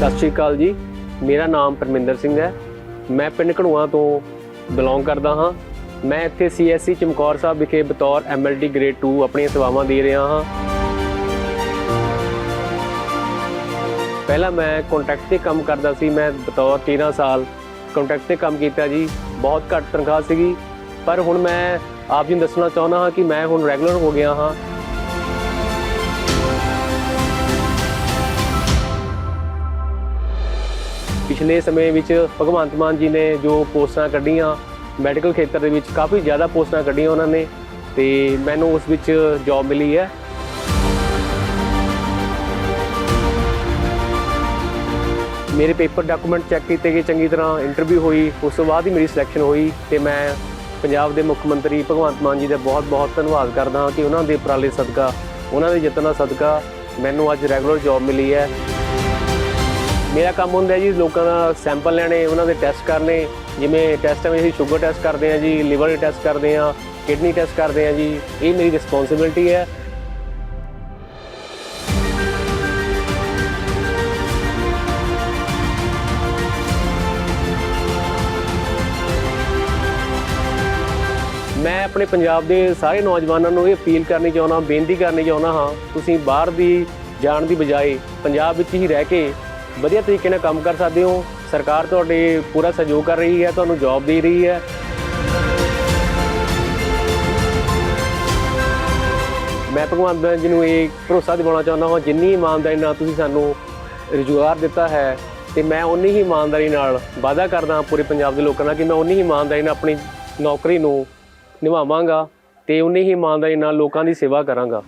ਸਤਿ ਸ਼੍ਰੀ ਅਕਾਲ ਜੀ। ਮੇਰਾ ਨਾਮ ਪਰਮਿੰਦਰ ਸਿੰਘ ਹੈ। ਮੈਂ ਪਿੰਡ ਘੜੂਆਂ ਤੋਂ ਬਿਲੋਂਗ ਕਰਦਾ ਹਾਂ। ਮੈਂ ਇੱਥੇ ਸੀਐਸਸੀ ਚਮਕੌਰ ਸਾਹਿਬ ਵਿਖੇ ਬਤੌਰ ਐਮਐਲਟੀ ਗ੍ਰੇਡ 2 ਆਪਣੀਆਂ ਸੇਵਾਵਾਂ ਦੇ ਰਿਹਾ ਹਾਂ। ਪਹਿਲਾਂ ਮੈਂ ਕੰਟਰੈਕਟ ਤੇ ਕੰਮ ਕਰਦਾ ਸੀ। ਮੈਂ ਬਤੌਰ 13 ਸਾਲ ਕੰਟਰੈਕਟ ਤੇ ਕੰਮ ਕੀਤਾ ਜੀ। ਬਹੁਤ ਘੱਟ ਤਨਖਾਹ ਸੀਗੀ। ਪਰ ਹੁਣ ਮੈਂ ਆਪ ਜੀ ਨੂੰ ਦੱਸਣਾ ਚਾਹੁੰਦਾ ਹਾਂ ਕਿ ਮੈਂ ਹੁਣ ਰੈਗੂਲਰ ਹੋ ਗਿਆ ਹਾਂ। ਪਿਛਲੇ ਸਮੇਂ ਵਿੱਚ ਭਗਵੰਤ ਮਾਨ ਜੀ ਨੇ ਜੋ ਪੋਸਟਾਂ ਕੱਢੀਆਂ, ਮੈਡੀਕਲ ਖੇਤਰ ਦੇ ਵਿੱਚ ਕਾਫੀ ਜ਼ਿਆਦਾ ਪੋਸਟਾਂ ਕੱਢੀਆਂ ਉਹਨਾਂ ਨੇ ਤੇ ਮੈਨੂੰ ਉਸ ਵਿੱਚ ਜੌਬ ਮਿਲੀ ਹੈ। ਮੇਰੇ ਪੇਪਰ ਡਾਕੂਮੈਂਟ ਚੈੱਕ ਕੀਤੇ ਗਏ, ਚੰਗੀ ਤਰ੍ਹਾਂ ਇੰਟਰਵਿਊ ਹੋਈ, ਉਸ ਤੋਂ ਬਾਅਦ ਹੀ ਮੇਰੀ ਸਿਲੈਕਸ਼ਨ ਹੋਈ ਤੇ ਮੈਂ ਪੰਜਾਬ ਦੇ ਮੁੱਖ ਮੰਤਰੀ ਭਗਵੰਤ ਮਾਨ ਜੀ ਦਾ ਬਹੁਤ-ਬਹੁਤ ਧੰਨਵਾਦ ਕਰਦਾ ਹਾਂ ਕਿ ਉਹਨਾਂ ਦੇ ਉਪਰਾਲੇ ਸਦਕਾ, ਉਹਨਾਂ ਦੇ ਯਤਨਾਂ ਸਦਕਾ ਮੈਨੂੰ ਅੱਜ ਰੈਗੂਲਰ ਜੌਬ ਮਿਲੀ ਹੈ। ਮੇਰਾ ਕੰਮ ਹੁੰਦਾ ਜੀ ਲੋਕਾਂ ਦਾ ਸੈਂਪਲ ਲੈਣੇ, ਉਹਨਾਂ ਦੇ ਟੈਸਟ ਕਰਨੇ, ਜਿਵੇਂ ਟੈਸਟਾਂ ਵਿੱਚ ਅਸੀਂ ਸ਼ੂਗਰ ਟੈਸਟ ਕਰਦੇ ਹਾਂ ਜੀ, ਲਿਵਰ ਦੇ ਟੈਸਟ ਕਰਦੇ ਹਾਂ, ਕਿਡਨੀ ਟੈਸਟ ਕਰਦੇ ਹਾਂ ਜੀ, ਇਹ ਮੇਰੀ ਰਿਸਪੌਂਸਿਬਿਲਟੀ ਹੈ। ਮੈਂ ਆਪਣੇ ਪੰਜਾਬ ਦੇ ਸਾਰੇ ਨੌਜਵਾਨਾਂ ਨੂੰ ਇਹ ਅਪੀਲ ਕਰਨੀ ਚਾਹੁੰਦਾ, ਬੇਨਤੀ ਕਰਨੀ ਚਾਹੁੰਦਾ ਹਾਂ, ਤੁਸੀਂ ਬਾਹਰ ਦੀ ਜਾਣ ਦੀ ਬਜਾਏ ਪੰਜਾਬ ਵਿੱਚ ਹੀ ਰਹਿ ਕੇ ਵਧੀਆ ਤਰੀਕੇ ਨਾਲ ਕੰਮ ਕਰ ਸਕਦੇ ਹੋ। ਸਰਕਾਰ ਤੁਹਾਡੇ ਪੂਰਾ ਸਹਿਯੋਗ ਕਰ ਰਹੀ ਹੈ, ਤੁਹਾਨੂੰ ਜੌਬ ਦੇ ਰਹੀ ਹੈ। ਮੈਂ ਭਗਵੰਤ ਮਾਨ ਜੀ ਨੂੰ ਇਹ ਭਰੋਸਾ ਦਿਵਾਉਣਾ ਚਾਹੁੰਦਾ ਹਾਂ, ਜਿੰਨੀ ਇਮਾਨਦਾਰੀ ਨਾਲ ਤੁਸੀਂ ਸਾਨੂੰ ਰੁਜ਼ਗਾਰ ਦਿੱਤਾ ਹੈ, ਤੇ ਮੈਂ ਉਨੀ ਹੀ ਇਮਾਨਦਾਰੀ ਨਾਲ ਵਾਅਦਾ ਕਰਦਾ ਪੂਰੇ ਪੰਜਾਬ ਦੇ ਲੋਕਾਂ ਨਾਲ ਕਿ ਮੈਂ ਉਨੀ ਹੀ ਇਮਾਨਦਾਰੀ ਨਾਲ ਆਪਣੀ ਨੌਕਰੀ ਨੂੰ ਨਿਭਾਵਾਂਗਾ ਤੇ ਉਨੀ ਹੀ ਇਮਾਨਦਾਰੀ ਨਾਲ ਲੋਕਾਂ ਦੀ ਸੇਵਾ ਕਰਾਂਗਾ।